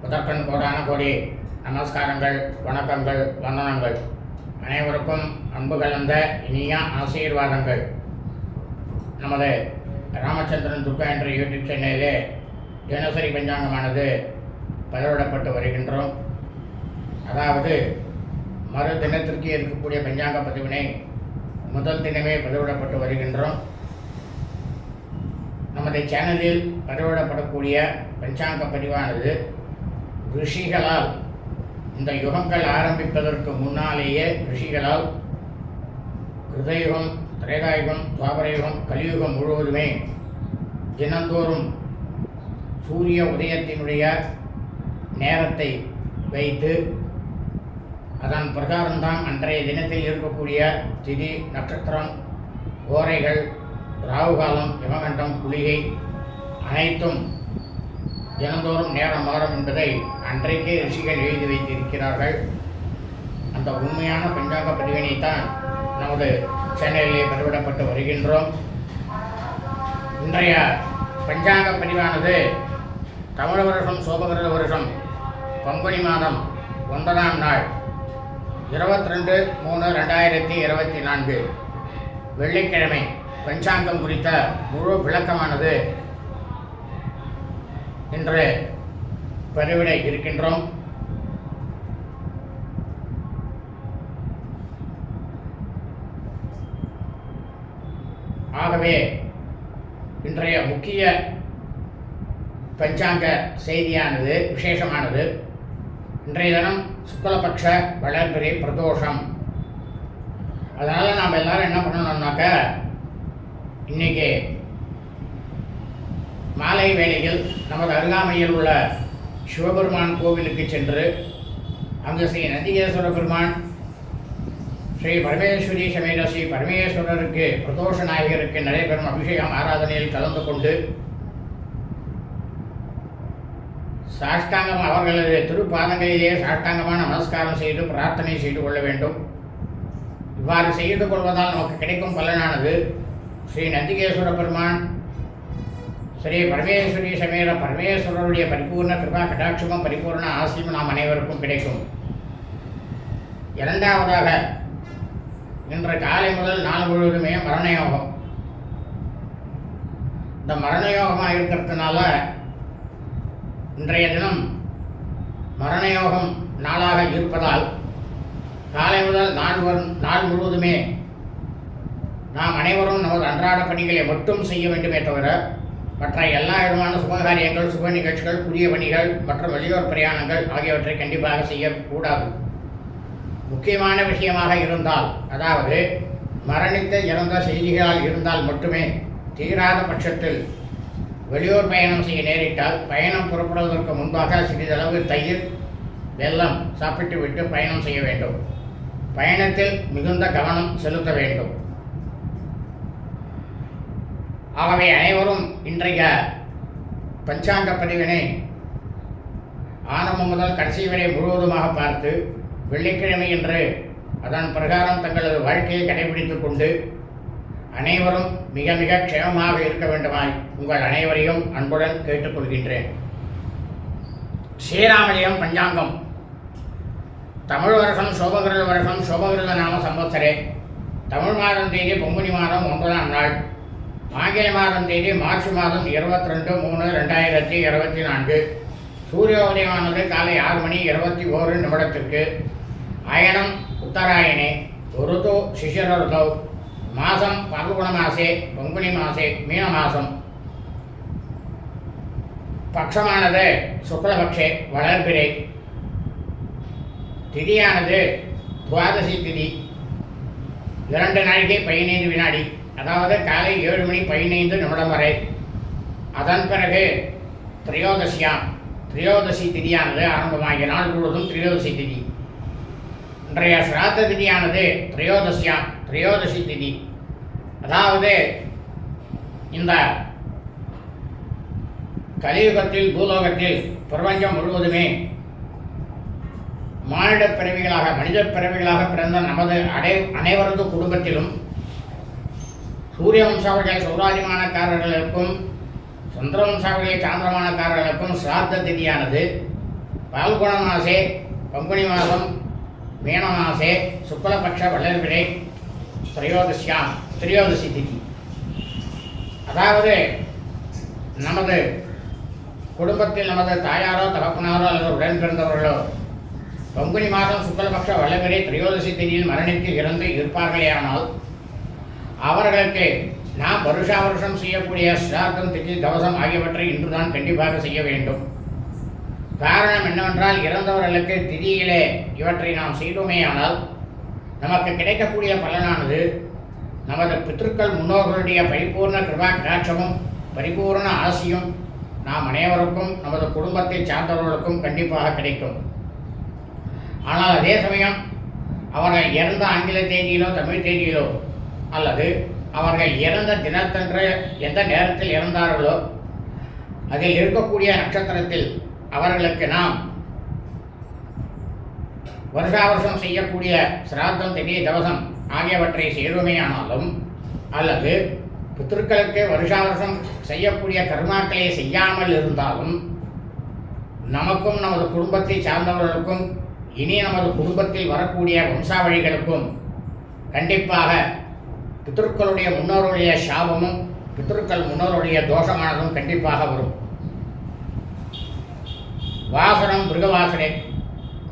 முதற்கண் கோடான கோடி நமஸ்காரங்கள் வணக்கங்கள் வந்தனங்கள். அனைவருக்கும் அன்பு கலந்த இனிய ஆசீர்வாதங்கள். நமது ராமச்சந்திரன் துர்கா என்ற யூடியூப் சேனலிலே தினசரி பஞ்சாங்கமானது பதிவிடப்பட்டு வருகின்றோம். அதாவது மறு தினத்திற்கு இருக்கக்கூடிய பஞ்சாங்க பதிவினை முதல் தினமே பதிவிடப்பட்டு வருகின்றோம். நமது சேனலில் பதிவிடப்படக்கூடிய பஞ்சாங்க பதிவானது ரிஷிகளால். இந்த யுகங்கள் ஆரம்பிப்பதற்கு முன்னாலேயே ரிஷிகளால் கிருதயுகம் திரேதாயுகம் துவாபரயுகம் கலியுகம் முழுவதுமே தினந்தோறும் சூரிய உதயத்தினுடைய நேரத்தை வைத்து அதன் பிரகாரம்தான் அன்றைய தினத்தில் இருக்கக்கூடிய திதி நட்சத்திரம் ஓரைகள் ராகுகாலம் யமகண்டம் குளிகை அனைத்தும் தினந்தோறும் நேரம் மாறும் என்பதை அன்றைக்கே ரிஷிகள் எழுதி வைத்திருக்கிறார்கள். அந்த உண்மையான பஞ்சாங்க பதிவினைத்தான் நமது சேனலிலே பதிவிடப்பட்டு வருகின்றோம். இன்றைய பஞ்சாங்க பதிவானது தமிழ் வருஷம் சோபகிருத வருஷம் பங்குனி மாதம் ஒன்பதாம் நாள் இருபத்தி ரெண்டு மூணு ரெண்டாயிரத்தி இருபத்தி நான்கு. வெள்ளிக்கிழமை பஞ்சாங்கம் குறித்த முழு விளக்கமானது இன்று பதிவிட இருக்கின்றோம். ஆகவே இன்றைய முக்கிய பஞ்சாங்க செய்தியானது விசேஷமானது இன்றைய தினம் சுக்லபக்ஷ வளர்பிறை பிரதோஷம். அதனால் நாம் எல்லாரும் என்ன பண்ணணும்னாக்க இன்னைக்கு மாலை வேளையில் நமது அருகாமையில் உள்ள சிவபெருமான் கோவிலுக்கு சென்று அங்கு ஸ்ரீ நந்திகேஸ்வர பெருமான் ஸ்ரீ பரமேஸ்வரி சமேத ஸ்ரீ பரமேஸ்வரருக்கு பிரதோஷ நாயகருக்கு நடைபெறும் அபிஷேகம் ஆராதனையில் கலந்து கொண்டு சாஷ்டாங்கம் அவர்களது திருப்பாதங்களிலே சாஷ்டாங்கமான நமஸ்காரம் செய்து பிரார்த்தனை செய்து கொள்ள வேண்டும். இவ்வாறு செய்து கொள்வதால் நமக்கு கிடைக்கும் பலனானது ஸ்ரீ நந்திகேஸ்வர பெருமான் ஸ்ரீ பரமேஸ்வரி சமேத பரமேஸ்வரருடைய பரிபூர்ண கிருபா கடாட்சமும் பரிபூர்ண ஆசியும் நாம் அனைவருக்கும் கிடைக்கும். இரண்டாவதாக இன்று காலை முதல் நாள் முழுவதுமே மரணயோகம். இந்த மரணயோகமாக இருக்கிறதுனால இன்றைய தினம் மரணயோகம் நாளாக இருப்பதால் காலை முதல் நாள் வரும் நாள் முழுவதுமே நாம் அனைவரும் நமது அன்றாட பணிகளை மட்டும் செய்ய வேண்டுமே தவிர மற்ற எல்லா விதமான சுபகாரியங்கள் சுப நிகழ்ச்சிகள் புதிய பணிகள் மற்றும் வெளியூர் பிரயாணங்கள் ஆகியவற்றை கண்டிப்பாக செய்யக்கூடாது. முக்கியமான விஷயமாக இருந்தால் அதாவது மரணித்த இறந்த செய்திகளால் இருந்தால் மட்டுமே தீராத பட்சத்தில் வெளியூர் பயணம் செய்ய நேரிட்டால் பயணம் புறப்படுவதற்கு முன்பாக சிறிதளவு தயிர் வெல்லம் சாப்பிட்டு விட்டு பயணம் செய்ய வேண்டும். பயணத்தில் மிகுந்த கவனம் செலுத்த வேண்டும். ஆகவே அனைவரும் இன்றைய பஞ்சாங்க பதிவினை ஆரம்பம் முதல் கடைசி வரை முழுவதுமாக பார்த்து வெள்ளிக்கிழமை என்று அதன் பிரகாரம் தங்களது வாழ்க்கையை கடைபிடித்துக் கொண்டு அனைவரும் மிக மிக க்ஷேமமாக இருக்க வேண்டுமாய் உங்கள் அனைவரையும் அன்புடன் கேட்டுக்கொள்கின்றேன். ஸ்ரீராமலியம் பஞ்சாங்கம். தமிழ் வருஷம் சோபகிருத வருஷம் சோபகிருத நாம சம்பத்சரே. தமிழ் மாதம் தேதி பொங்குனி மாதம் ஒன்பதாம் நாள். ஆங்கில மாதம் தேதி மார்ச் மாதம் இருபத்தி ரெண்டு மூணு ரெண்டாயிரத்தி இருபத்தி நான்கு. சூரிய உதயமானது காலை ஆறு மணி இருபத்தி ஓரு நிமிடத்திற்கு. அயனம் உத்தராயணே ருது சிசிர மாதம் பங்குண மாசே பங்குனி மாசே மீன மாதம் பட்சமானது சுக்லபக்ஷே வளர்பிறை. திதியானது துவாதசி திதி. இரண்டு நாழிகை பதினைந்து வினாடி. அதாவது காலை ஏழு மணி பதினைந்து நிமிடம் வரை. அதன் பிறகு திரையோதசியாம் திரையோதசி திதியானது ஆரம்பமாகிய நாள் முழுவதும் திரையோதசி திதி. இன்றைய சிராத்த திதியானது திரையோதசியாம் திரையோதசி திதி. அதாவது இந்த கலியுகத்தில் பூலோகத்தில் பிரபஞ்சம் முழுவதுமே மானிட பிறவிகளாக மனித பிறவிகளாக பிறந்த நமது அடை அனைவரது குடும்பத்திலும் சூரிய வம்சாவளிகள் சௌராதிமானக்காரர்களுக்கும் சந்திர வம்சாவளிகள் சாந்திரமானக்காரர்களுக்கும் சிராத்த திதியானது. பால்குண மாசே பங்குனி மாதம் மீன மாசே சுக்லபக்ஷ வளர்பிறை திரையோதசியாம் திரையோதசி திதி. அதாவது நமது குடும்பத்தில் நமது தாயாரோ தகப்பனாரோ அல்லது உடன் பிறந்தவர்களோ பங்குனி மாதம் சுக்லபக்ஷ வளர்பிறை திரையோதசி திதியில் மரணித்து இறந்து இருப்பார்களேயானால் அவர்களுக்கு நாம் வருஷா வருஷம் செய்யக்கூடிய சிரார்த்தம் திதி தவசம் ஆகியவற்றை இன்றுதான் கண்டிப்பாக செய்ய வேண்டும். காரணம் என்னவென்றால் இறந்தவர்களுக்கு திதியிலே இவற்றை நாம் செய்தோமே ஆனால் நமக்கு கிடைக்கக்கூடிய பலனானது நமது பித்திருக்கள் முன்னோர்களுடைய பரிபூர்ண கிருபா கடாட்சமும் பரிபூர்ண ஆசியும் நாம் அனைவருக்கும் நமது குடும்பத்தை சார்ந்தவர்களுக்கும் கண்டிப்பாக கிடைக்கும். ஆனால் அதே சமயம் அவர்கள் இறந்த ஆங்கில தேதியிலோ தமிழ் தேதியிலோ அல்லது அவர்கள் இறந்த தினத்தன்று எந்த நேரத்தில் இறந்தார்களோ அதில் இருக்கக்கூடிய நட்சத்திரத்தில் அவர்களுக்கு நாம் வருஷா வருஷம் செய்யக்கூடிய சிராத்தம் திடீர் தவசம் ஆகியவற்றை செய்தோமேயானாலும் அல்லது பித்திருக்களுக்கு வருஷா வருஷம் செய்யக்கூடிய கர்மாக்களை செய்யாமல் இருந்தாலும் நமக்கும் நமது குடும்பத்தை சார்ந்தவர்களுக்கும் இனி நமது குடும்பத்தில் வரக்கூடிய வம்சாவழிகளுக்கும் கண்டிப்பாக பித்ருக்களுடைய முன்னோருடைய சாபமும் பித்ருக்கள் முன்னோருடைய தோஷமானதும் கண்டிப்பாக வரும். வாசனம் மிருகவாசனை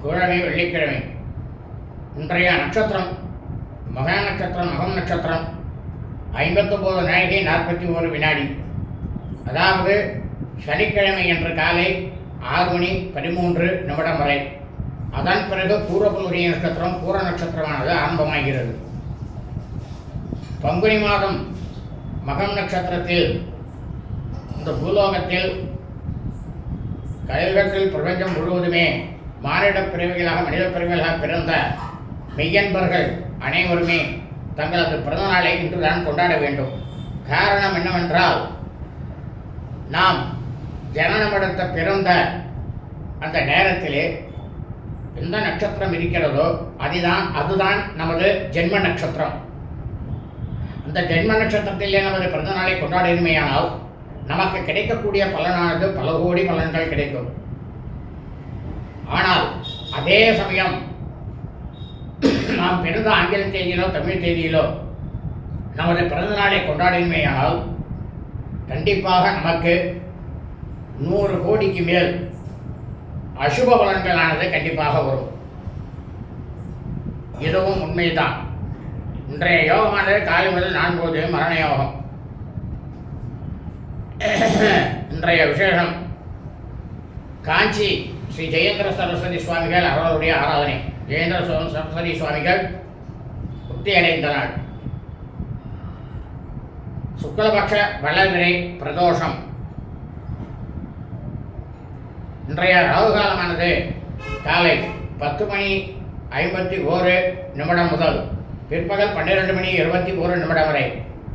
கிழமை வெள்ளிக்கிழமை இன்றைய நட்சத்திரம் மகா நட்சத்திரம் மகம் நட்சத்திரம் ஐம்பத்தொம்போது நாழிகை நாற்பத்தி ஒரு வினாடி. அதாவது சனிக்கிழமை என்ற காலை ஆறு மணி பதிமூன்று நிமிடம் வரை. அதன் பிறகு பூர்வபுலுடைய நட்சத்திரம் பூர நட்சத்திரமானது ஆரம்பமாகிறது. பங்குனி மாதம் மகம் நட்சத்திரத்தில் இந்த பூலோகத்தில் கலியுகத்தில் பிரபஞ்சம் முழுவதுமே மானிட பிரிவுகளாக மனித பிரிவுகளாக பிறந்த மெய்யன்பர்கள் அனைவருமே தங்களது பிறந்த நாளை இன்றுதான் கொண்டாட வேண்டும். காரணம் என்னவென்றால் நாம் ஜனனமெடுத்த பிறந்த அந்த நேரத்திலே எந்த நட்சத்திரம் இருக்கிறதோ அதுதான் அதுதான் நமது ஜென்ம நட்சத்திரம். அந்த ஜென்ம நட்சத்திரத்திலே நமது பிறந்த நாளை கொண்டாடினுமையானால் நமக்கு கிடைக்கக்கூடிய பலனானது பல கோடி பலன்கள் கிடைக்கும். ஆனால் அதே சமயம் நாம் பிறந்த ஆங்கில தேதியிலோ தமிழ் தேதியிலோ நமது பிறந்த நாளை கொண்டாடினுமையானால் கண்டிப்பாக நமக்கு நூறு கோடிக்கு மேல் அசுப பலன்களானது கண்டிப்பாக வரும். இதுவும் உண்மைதான். இன்றைய யோகமானது காலை முதல் நான்கு மரண யோகம் இன்றைய விசேஷம். காஞ்சி ஸ்ரீ ஜெயேந்திர சரஸ்வதி சுவாமிகள் அவர்களுடைய ஆராதனை. ஜெயேந்திர சரஸ்வதி சுவாமிகள் முக்தி அடைந்த நாள். சுக்லபக்ஷ வளவிரை பிரதோஷம். இன்றைய ராகு காலமானது காலை பத்து மணி ஐம்பத்தி ஓரு நிமிடம் முதல். பிற்பகல் பன்னிரெண்டு மணி இருபத்தி ஓரு நிமிடம் வரை.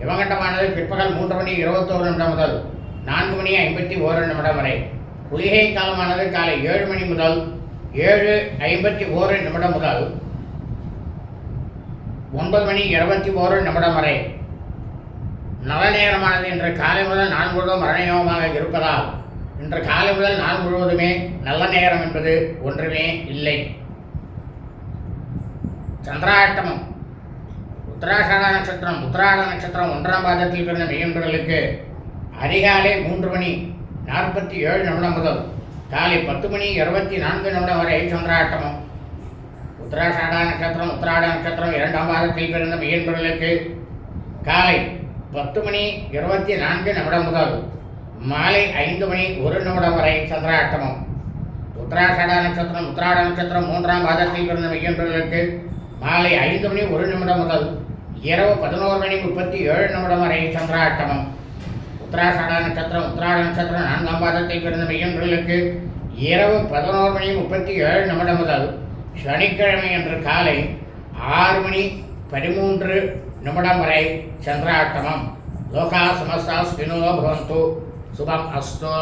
யமகண்டமானது பிற்பகல் மூன்று மணி இருபத்தோரு நிமிடம் முதல் நான்கு மணி ஐம்பத்தி ஓரு நிமிடம் வரை. குளிகை காலமானது காலை ஏழு மணி முதல் ஏழு ஐம்பத்தி ஓரு நிமிடம் முதல் ஒன்பது மணி இருபத்தி ஓரு நிமிடம் வரை. நல்ல நேரமானது இன்று காலை முதல் நாள் முழுவதும் மரணயோகமாக இருப்பதால் இன்று காலை முதல் நாள் முழுவதுமே நல்ல நேரம் என்பது ஒன்றுமே இல்லை. சந்திராட்டமம் உத்தராஷாட நட்சத்திரம் உத்தராட நட்சத்திரம் ஒன்றாம் பாதத்தில் பிறந்த மெய்யன்பர்களுக்கு அதிகாலை மூன்று மணி நாற்பத்தி ஏழு நிமிடம் முதல் காலை பத்து மணி இருபத்தி நான்கு நிமிடம் வரை சந்திராட்டமும். உத்தராஷாடா நட்சத்திரம் உத்தராட நட்சத்திரம் இரண்டாம் பாதத்தில் பிறந்த மெய்யன்பர்களுக்கு காலை பத்து மணி இருபத்தி நான்கு நிமிடம் முதல் மாலை ஐந்து மணி ஒரு நிமிடம் வரை சந்திராட்டமம். உத்தராஷாடா நட்சத்திரம் உத்தராட நட்சத்திரம் மூன்றாம் பாதத்தில் பிறந்த மெய்யன்பர்களுக்கு மாலை ஐந்து மணி ஒரு நிமிடம் முதல் இரவு பதினோரு மணி முப்பத்தி ஏழு நிமிடம் வரை சந்திராட்டமம். உத்தராஷாடா நட்சத்திரம் உத்திராட நட்சத்திரம் நான்காம் பாதத்தை பிறந்த மையங்களுக்கு இரவு பதினோரு மணி முப்பத்தி ஏழு நிமிடம் முதல் சனிக்கிழமை அன்று காலை ஆறு மணி பதிமூன்று நிமிடம் வரை சந்திராட்டமம். லோகா சமஸ்தா ஸ்பினோ பவந்து. சுபம் அஸ்தோ.